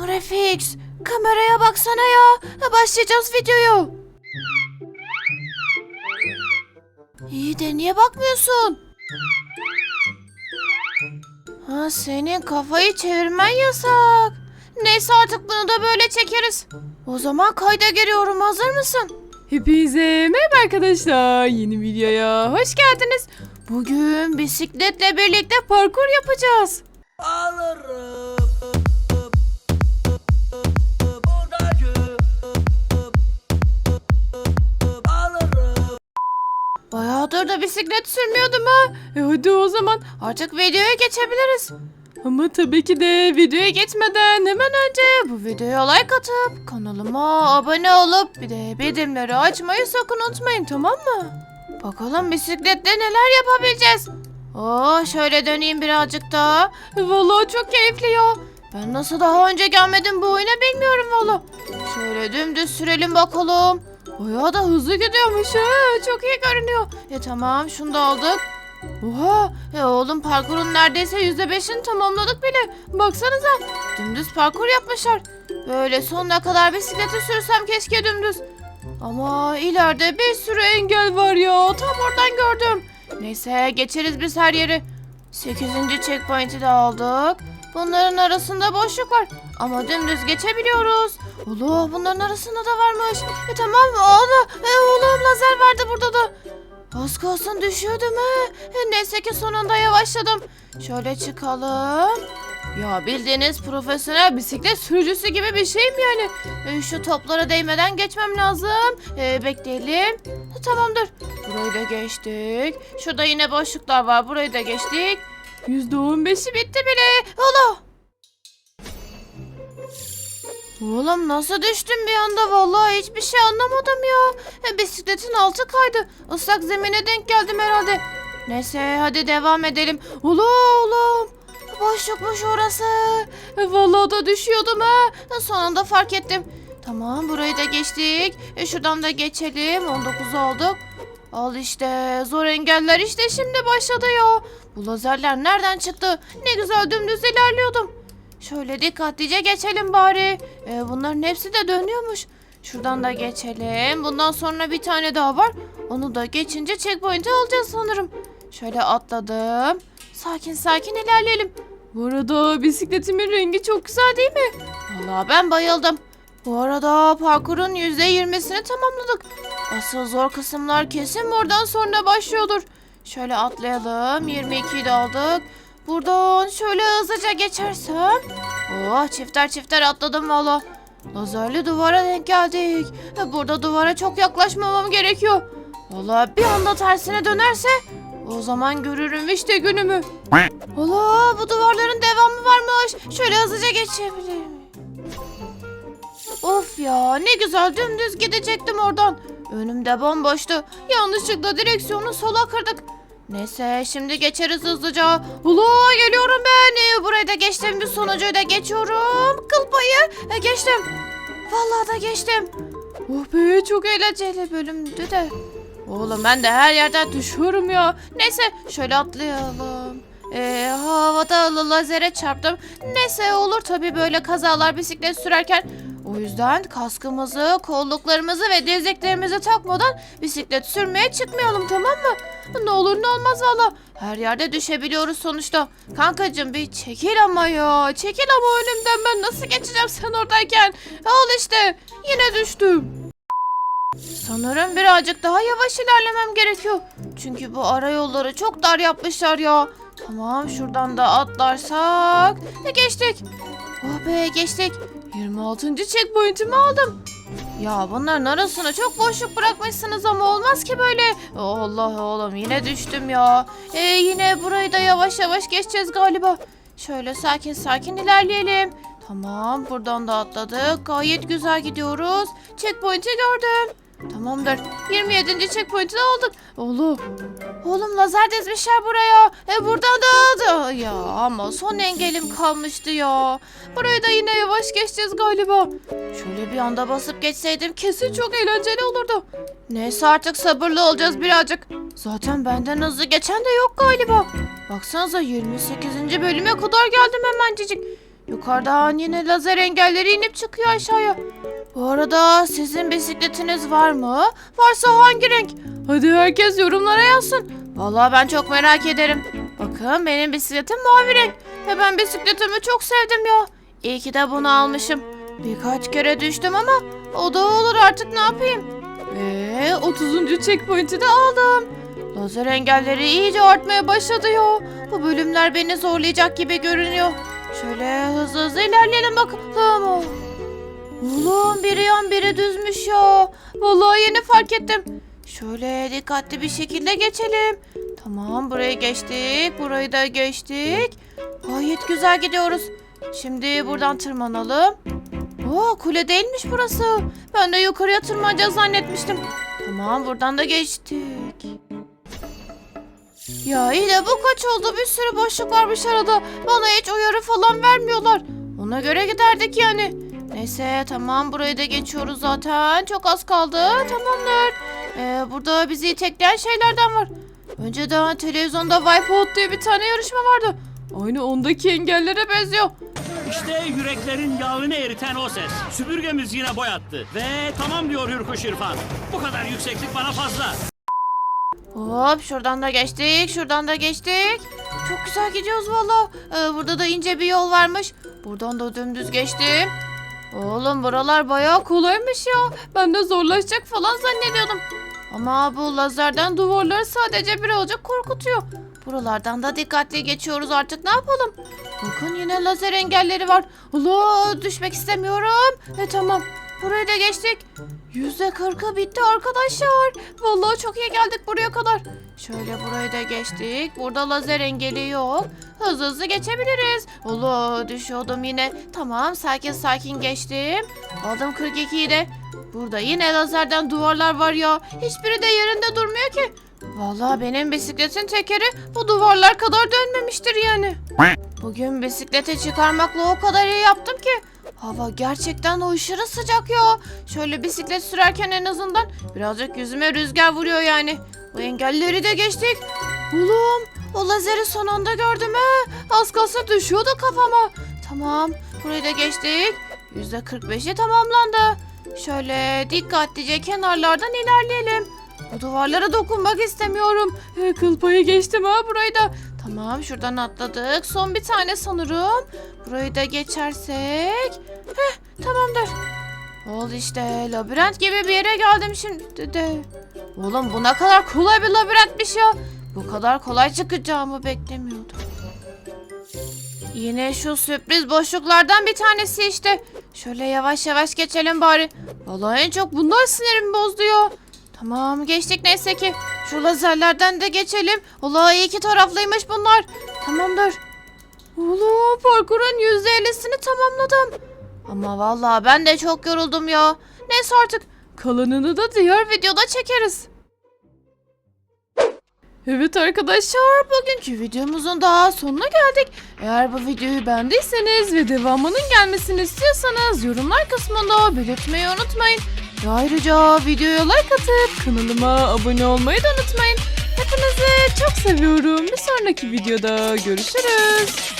Nurefix kameraya baksana ya. Başlayacağız videoyu. İyi de niye bakmıyorsun? Ha senin kafayı çevirmen yasak. Neyse artık bunu da böyle çekeriz. O zaman kayda giriyorum. Hazır mısın? Hepinize merhaba arkadaşlar. Yeni videoya hoş geldiniz. Bugün bisikletle birlikte parkur yapacağız. Alırım bisiklet sürmüyordum ha. E hadi o zaman. Artık videoya geçebiliriz. Ama tabii ki de videoya geçmeden hemen önce Bu videoya like atıp kanalıma abone olup bir de bildirimleri açmayı sakın unutmayın tamam mı? Bakalım bisikletle neler yapabileceğiz. Oo şöyle döneyim birazcık daha. vallahi çok keyifli ya. Ben nasıl daha önce gelmedim bu oyuna bilmiyorum valla. Şöyle dümdüz sürelim bakalım. Bayağı da hızlı gidiyormuş ha. Çok iyi görünüyor. E tamam şunu da aldık. Oha ya oğlum parkurun neredeyse yüzde beşini tamamladık bile. Baksanıza dümdüz parkur yapmışlar. Böyle sonuna kadar bisikleti sürsem keşke dümdüz. Ama ileride bir sürü engel var ya. Tam oradan gördüm. Neyse geçeriz biz her yeri. 8. checkpoint'i de aldık. Bunların arasında boşluk var. Ama dümdüz geçebiliyoruz. Ulu bunların arasında da varmış. E tamam? Oğlum, e, oğlum lazer vardı burada da. Az kalsın düşüyordum ha. E, neyse ki sonunda yavaşladım. Şöyle çıkalım. Ya bildiğiniz profesyonel bisiklet sürücüsü gibi bir şeyim yani. E, şu toplara değmeden geçmem lazım. E, bekleyelim. E, tamamdır. Burayı da geçtik. Şurada yine boşluklar var. Burayı da geçtik. %15'i bitti bile. Allah! Oğlum nasıl düştüm bir anda vallahi hiçbir şey anlamadım ya. E, bisikletin altı kaydı. Islak zemine denk geldim herhalde. Neyse hadi devam edelim. Ulu oğlum. Boşlukmuş orası. E, vallahi da düşüyordum ha. E, Sonunda fark ettim. Tamam burayı da geçtik. E, şuradan da geçelim. 19 olduk. Al işte zor engeller işte şimdi başladı ya. Bu lazerler nereden çıktı? Ne güzel dümdüz ilerliyordum. Şöyle dikkatlice geçelim bari. Ee, bunların hepsi de dönüyormuş. Şuradan da geçelim. Bundan sonra bir tane daha var. Onu da geçince checkpoint'i alacağız sanırım. Şöyle atladım. Sakin sakin ilerleyelim. Bu arada bisikletimin rengi çok güzel değil mi? Vallahi ben bayıldım. Bu arada parkurun %20'sini tamamladık. Asıl zor kısımlar kesin buradan sonra başlıyordur. Şöyle atlayalım. 22'yi de aldık. Buradan şöyle hızlıca geçersem. Oh çifter çifter atladım valla. Lazerli duvara denk geldik. E, Burada duvara çok yaklaşmamam gerekiyor. Valla bir anda tersine dönerse o zaman görürüm işte günümü. Allah bu duvarların devamı varmış. Şöyle hızlıca geçebilirim. Of ya ne güzel dümdüz gidecektim oradan. Önümde bomboştu. Yanlışlıkla direksiyonu sola kırdık. Neyse şimdi geçeriz hızlıca. Ula geliyorum ben. Ee, Burayı da geçtim bir sonucuyu da geçiyorum. Kıl payı e, geçtim. Vallahi da geçtim. Oh be çok eğlenceli bölümdü de. Oğlum ben de her yerden düşüyorum ya. Neyse şöyle atlayalım. Ee, havada la- lazere çarptım. Neyse olur tabii böyle kazalar bisiklet sürerken. O yüzden kaskımızı, kolluklarımızı ve dizliklerimizi takmadan bisiklet sürmeye çıkmayalım tamam mı? Ne olur ne olmaz valla. Her yerde düşebiliyoruz sonuçta. Kankacığım bir çekil ama ya. Çekil ama önümden ben nasıl geçeceğim sen oradayken. Al işte yine düştüm. Sanırım birazcık daha yavaş ilerlemem gerekiyor. Çünkü bu ara yolları çok dar yapmışlar ya. Tamam şuradan da atlarsak. E, geçtik. Oh be geçtik. 26. checkpoint'imi aldım. Ya bunların arasına çok boşluk bırakmışsınız ama olmaz ki böyle. Allah oğlum yine düştüm ya. E, yine burayı da yavaş yavaş geçeceğiz galiba. Şöyle sakin sakin ilerleyelim. Tamam buradan da atladık. Gayet güzel gidiyoruz. Checkpoint'i gördüm. Tamamdır. 27. checkpoint'i de aldık. Oğlum. Oğlum lazer dizmişler buraya. E buradan da aldı. Ya ama son engelim kalmıştı ya. Burayı da yine yavaş geçeceğiz galiba. Şöyle bir anda basıp geçseydim kesin çok eğlenceli olurdu. Neyse artık sabırlı olacağız birazcık. Zaten benden hızlı geçen de yok galiba. Baksanıza 28. bölüme kadar geldim hemencecik. Yukarıdan yine lazer engelleri inip çıkıyor aşağıya. Bu arada sizin bisikletiniz var mı? Varsa hangi renk? Hadi herkes yorumlara yazsın. Vallahi ben çok merak ederim. Bakın benim bisikletim mavi renk. Ve ben bisikletimi çok sevdim ya. İyi ki de bunu almışım. Birkaç kere düştüm ama o da olur artık ne yapayım. Ve 30. checkpoint'i de aldım. Lazer engelleri iyice artmaya başladı ya. Bu bölümler beni zorlayacak gibi görünüyor. Şöyle hızlı hızlı ilerleyelim bakalım. Oğlum biri yan biri düzmüş ya. Vallahi yeni fark ettim. Şöyle dikkatli bir şekilde geçelim. Tamam burayı geçtik. Burayı da geçtik. Gayet güzel gidiyoruz. Şimdi buradan tırmanalım. Oo kule değilmiş burası. Ben de yukarıya tırmanacağız zannetmiştim. Tamam buradan da geçtik. Ya iyi de bu kaç oldu? Bir sürü boşluk varmış arada. Bana hiç uyarı falan vermiyorlar. Ona göre giderdik yani. Neyse tamam burayı da geçiyoruz zaten. Çok az kaldı. Tamamdır. Ee, burada bizi itekleyen şeylerden var. Önceden televizyonda Wipeout diye bir tane yarışma vardı. Aynı ondaki engellere benziyor. İşte yüreklerin yağını eriten o ses. Süpürgemiz yine boyattı. Ve tamam diyor Hürkuş İrfan. Bu kadar yükseklik bana fazla. Hop şuradan da geçtik. Şuradan da geçtik. Çok güzel gidiyoruz valla. Ee, burada da ince bir yol varmış. Buradan da dümdüz geçtim. Oğlum buralar bayağı kolaymış ya. Ben de zorlaşacak falan zannediyordum. Ama bu lazerden duvarları sadece birazcık korkutuyor. Buralardan da dikkatli geçiyoruz artık ne yapalım? Bakın yine lazer engelleri var. Allah düşmek istemiyorum. E tamam burayı da geçtik. Yüzde kırkı bitti arkadaşlar. Vallahi çok iyi geldik buraya kadar. Şöyle burayı da geçtik. Burada lazer engeli yok. Hızlı hızlı geçebiliriz. Allah düşüyordum yine. Tamam sakin sakin geçtim. Aldım 42'yi de. Burada yine lazerden duvarlar var ya. Hiçbiri de yerinde durmuyor ki. Vallahi benim bisikletin tekeri bu duvarlar kadar dönmemiştir yani. Bugün bisiklete çıkarmakla o kadar iyi yaptım ki. Hava gerçekten aşırı sıcak ya. Şöyle bisiklet sürerken en azından birazcık yüzüme rüzgar vuruyor yani. Bu engelleri de geçtik. Oğlum o lazeri son anda gördüm he. Az kalsın düşüyordu kafama. Tamam burayı da geçtik. %45'i tamamlandı. Şöyle dikkatlice kenarlardan ilerleyelim. Bu duvarlara dokunmak istemiyorum. Kıl payı geçtim ha burayı da. Tamam şuradan atladık. Son bir tane sanırım. Burayı da geçersek. Heh tamamdır. Oldu işte labirent gibi bir yere geldim şimdi de. Oğlum bu ne kadar kolay bir labirentmiş ya. Bu kadar kolay çıkacağımı beklemiyordum. Yine şu sürpriz boşluklardan bir tanesi işte. Şöyle yavaş yavaş geçelim bari. Vallahi en çok bunlar sinirimi bozdu ya. Tamam geçtik neyse ki. Şu lazerlerden de geçelim. Allah iyi ki taraflıymış bunlar. Tamamdır. Oğlum parkurun %50'sini tamamladım. Ama vallahi ben de çok yoruldum ya. Neyse artık Kalanını da diğer videoda çekeriz. Evet arkadaşlar bugünkü videomuzun daha sonuna geldik. Eğer bu videoyu beğendiyseniz ve devamının gelmesini istiyorsanız yorumlar kısmında belirtmeyi unutmayın. Ve ayrıca videoya like atıp kanalıma abone olmayı da unutmayın. Hepinizi çok seviyorum. Bir sonraki videoda görüşürüz.